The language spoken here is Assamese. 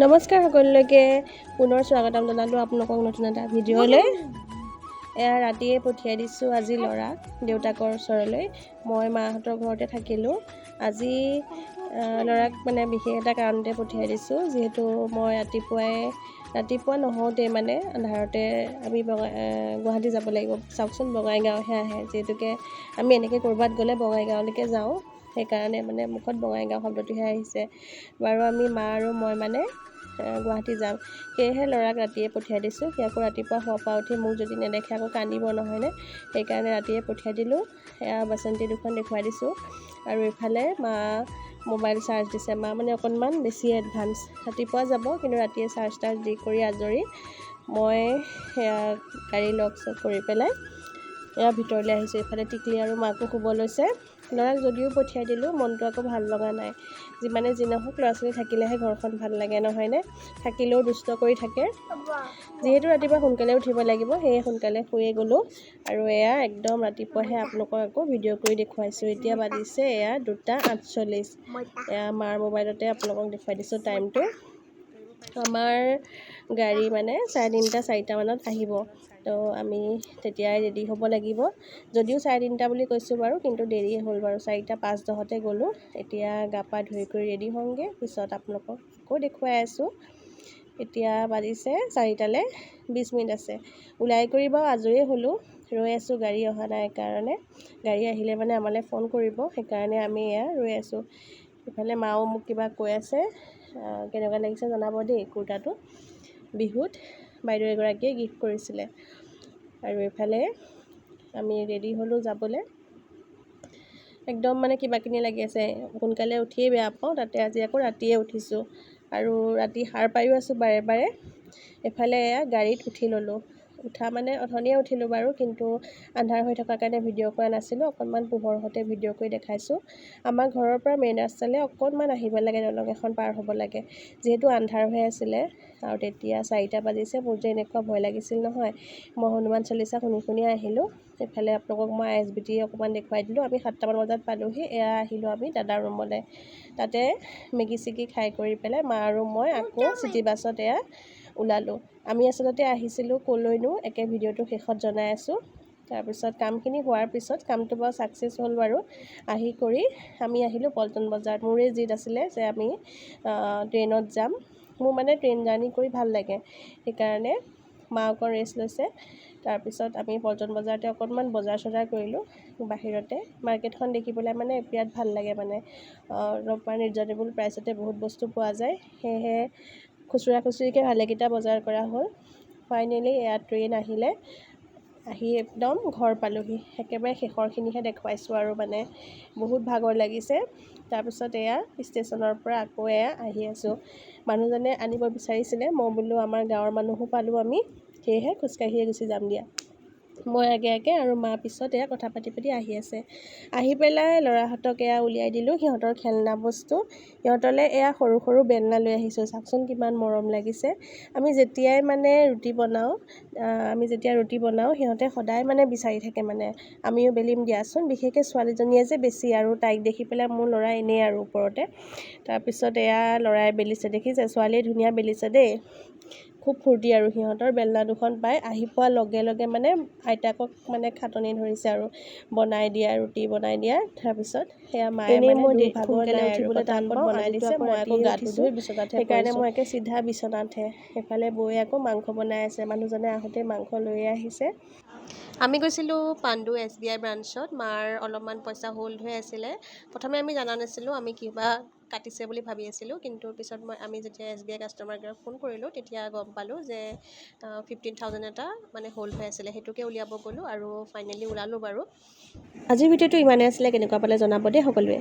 নমস্কাৰ সকলোলৈকে পুনৰ স্বাগতম জনালোঁ আপোনালোকক নতুন এটা ভিডিঅ'লৈ। এয়া ৰাতিয়ে পঠিয়াই দিছোঁ আজি ল'ৰাক দেউতাকৰ ওচৰলৈ। মই মাহঁতৰ ঘৰতে থাকিলোঁ। আজি ল'ৰাক মানে বিশেষ এটা কাৰণতে পঠিয়াই দিছোঁ। যিহেতু মই ৰাতিপুৱাই ৰাতিপুৱা নহওঁতেই মানে আন্ধাৰতে আমি বঙাই গুৱাহাটী যাব লাগিব। চাওকচোন বঙাইগাঁওহে আহে। যিহেতুকে আমি এনেকৈ ক'ৰবাত গ'লে বঙাইগাঁৱলৈকে যাওঁ। সেইকাৰণে মানে মুখত বঙাইগাঁও শব্দটোহে আহিছে। বাৰু আমি মা আৰু মই মানে গুৱাহাটী যাম। সেয়েহে ল'ৰাক ৰাতিয়ে পঠিয়াই দিছোঁ। সি আকৌ ৰাতিপুৱা শুৱাৰ পৰা উঠি মোক যদি নেদেখে আকৌ কান্দিব নহয়নে? সেইকাৰণে ৰাতিয়ে পঠিয়াই দিলোঁ। এয়া বাচন্তি দুখন দেখুৱাই দিছোঁ। আৰু ইফালে মা মোবাইল চাৰ্জ দিছে। মা মানে অকণমান বেছি এডভান্স। ৰাতিপুৱা যাব কিন্তু ৰাতিয়ে চাৰ্জ তাৰ্জ দি কৰি আজৰি। মই সেয়া গাড়ী লক চক কৰি পেলাই এয়া ভিতৰলৈ আহিছোঁ ইফালে টিকলি আৰু মাকো শুব লৈছে। ল'ৰাক যদিও পঠিয়াই দিলোঁ মনটো আকৌ ভাল লগা নাই। যিমানে যি নহওক ল'ৰা ছোৱালী থাকিলেহে ঘৰখন ভাল লাগে নহয়নে? থাকিলেও দুষ্ট কৰি থাকে। যিহেতু ৰাতিপুৱা সোনকালে উঠিব লাগিব সেয়ে সোনকালে শুয়ে গ'লোঁ। আৰু এয়া একদম ৰাতিপুৱাহে আপোনালোকক আকৌ ভিডিঅ' কৰি দেখুৱাইছোঁ। এতিয়া বাজিছে এয়া দুটা আঠচল্লিছ। এয়া মাৰ মোবাইলতে আপোনালোকক দেখুৱাই দিছোঁ টাইমটো। আমাৰ গাড়ী মানে চাৰে তিনিটা চাৰিটামানত আহিব। তো আমি তেতিয়াই ৰেডি হ'ব লাগিব। যদিও চাৰে তিনিটা বুলি কৈছোঁ বাৰু কিন্তু দেৰি হ'ল বাৰু। চাৰিটা পাঁচ দহতে গ'লোঁ। এতিয়া গা পা ধুই কৰি ৰেডি হওঁগৈ। পিছত আপোনালোকক আকৌ দেখুৱাই আছোঁ। এতিয়া বাজিছে চাৰিটালৈ বিছ মিনিট আছে। ওলাই কৰি বাৰু আজৰি হ'লোঁ। ৰৈ আছোঁ গাড়ী অহা নাই কাৰণে। গাড়ী আহিলে মানে আমালৈ ফোন কৰিব। সেইকাৰণে আমি এয়া ৰৈ আছোঁ। ইফালে মাও মোক কিবা কৈ আছে। কেনেকুৱা লাগিছে জনাব দেই কুৰ্তাটো। বিহুত বাইদেউ এগৰাকীয়ে গিফ্ট কৰিছিলে। আৰু এইফালে আমি ৰেডি হ'লোঁ যাবলৈ। একদম মানে কিবা কিনি লাগি আছে। সোনকালে উঠিয়ে বেয়া পাওঁ তাতে আজি আকৌ ৰাতিয়ে উঠিছোঁ। আৰু ৰাতি সাৰ পায়ো আছোঁ বাৰে বাৰে। এফালে এয়া গাড়ীত উঠি ল'লোঁ। উঠা মানে অথনিয়ে উঠিলোঁ বাৰু কিন্তু আন্ধাৰ হৈ থকাৰ কাৰণে ভিডিঅ' কৰা নাছিলোঁ অকণমান পোহৰ হওঁতে ভিডিঅ' কৰি দেখাইছোঁ। আমাৰ ঘৰৰ পৰা মেইন ৰাস্তালৈ অকণমান আহিব লাগে দলং এখন পাৰ হ'ব লাগে। যিহেতু আন্ধাৰ হৈ আছিলে আৰু তেতিয়া চাৰিটা বাজিছে মোৰ যে এনেকুৱা ভয় লাগিছিল নহয়। মই হনুমান চলিচা শুনি শুনি আহিলোঁ এইফালে আপোনালোকক মই আই এছ বি টি অকণমান দেখুৱাই দিলোঁ। আমি সাতটামান বজাত পালোঁহি এয়া আহিলোঁ আমি দাদাৰ ৰুমলৈ। তাতে মেগী চেগী খাই কৰি পেলাই মা আৰু মই আকৌ চিটি বাছত এয়া ওলালোঁ। আমি আচলতে আহিছিলোঁ ক'লৈনো, একে ভিডিঅ'টো শেষত জনাই আছোঁ। তাৰপিছত কামখিনি হোৱাৰ পিছত কামটো বাৰু ছাকচেছ হ'ল বাৰু। আহি কৰি আমি আহিলোঁ পল্টন বজাৰত মোৰে জিদ আছিলে যে আমি ট্ৰেইনত যাম। মোৰ মানে ট্ৰেইন জাৰ্ণি কৰি ভালো লাগে। সেইকাৰণে মা অকণ ৰেষ্ট লৈছে। তাৰপিছত আমি পল্টন বজাৰতে অকণমান বজাৰ চজাৰ কৰিলোঁ বাহিৰতে। মাৰ্কেটখন দেখি পেলাই মানে বিৰাট ভালো লাগে মানে। অলপমান ৰিজনেবল প্ৰাইচতে বহুত বস্তু পোৱা যায়। সেয়েহে খুচুৰা খুচুৰিকৈ ভালেকেইটা বজাৰ কৰা হ'ল। ফাইনেলি এয়া ট্ৰেইন আহিলে। আহি একদম ঘৰ পালোহি। একেবাৰে শেষৰখিনিহে দেখুৱাইছোঁ আৰু মানে বহুত ভাগৰ লাগিছে। তাৰপিছত এয়া ষ্টেচনৰ পৰা আকৌ এয়া আহি আছোঁ। মানুহজনে আনিব বিচাৰিছিলে। মই বোলো আমাৰ গাঁৱৰ মানুহো পালোঁ আমি। সেয়েহে খোজকাঢ়িয়ে গুচি যাম দিয়া। মই আগে আগে আৰু মা পিছত এয়া কথা পাতি পাতি আহি আছে। আহি পেলাই ল'ৰাহঁতক এয়া উলিয়াই দিলোঁ সিহঁতৰ খেলনা বস্তু। সিহঁতলৈ এয়া সৰু সৰু বেলনা লৈ আহিছোঁ। চাওকচোন কিমান মৰম লাগিছে। আমি যেতিয়াই মানে ৰুটি বনাওঁ আমি যেতিয়া ৰুটি বনাওঁ সিহঁতে সদায় মানে বিচাৰি থাকে মানে আমিও বেলিম দিয়াচোন। বিশেষকৈ ছোৱালীজনীয়ে যে বেছি আৰু তাইক দেখি পেলাই মোৰ ল'ৰা এনেই আৰু ওপৰতে। তাৰপিছত এয়া ল'ৰাই বেলিছে। দেখিছে? ছোৱালীয়ে ধুনীয়া বেলিছে দেই। খুব ফূৰ্তি আৰু সিহঁতৰ বেলনা দুখন পাই আহি পোৱাৰ লগে লগে মানে আইতাকক মানে খাটনি ধৰিছে আৰু বনাই দিয়া ৰুটি বনাই দিয়া। তাৰপিছত সেয়া মায়ে মানে মই ভাগৰ সোনকালে উঠিবলৈ টান পাওঁ, বনাই দিছে। মই আকৌ গাটো উঠিছোঁ, ধুই বিচনাতহে সেইকাৰণে। মই একে চিধা বিচনাতহে সেইফালে বৌয়ে আকৌ মাংস বনাই আছে। মানুহজনে আহোঁতে মাংস লৈয়ে আহিছে। আমি গৈছিলোঁ পাণ্ডু এছ বি আই ব্ৰাঞ্চত। মাৰ অলপমান পইচা হোল্ড হৈ আছিলে। প্ৰথমে আমি জনা নাছিলোঁ আমি কিবা কাটিছে বুলি ভাবি আছিলোঁ। কিন্তু পিছত মই আমি যেতিয়া এছ বি আই কাষ্টমাৰ কেয়াৰক ফোন কৰিলোঁ তেতিয়া গম পালোঁ যে ফিফটিন থাউজেণ্ড এটা মানে হোল্ড হৈ আছিলে। সেইটোকে উলিয়াব গ'লোঁ আৰু ফাইনেলি ওলালোঁ বাৰু। আজিৰ ভিডিঅ'টো ইমানেই আছিলে কেনেকুৱা পালে জনাব দেই সকলোৱে।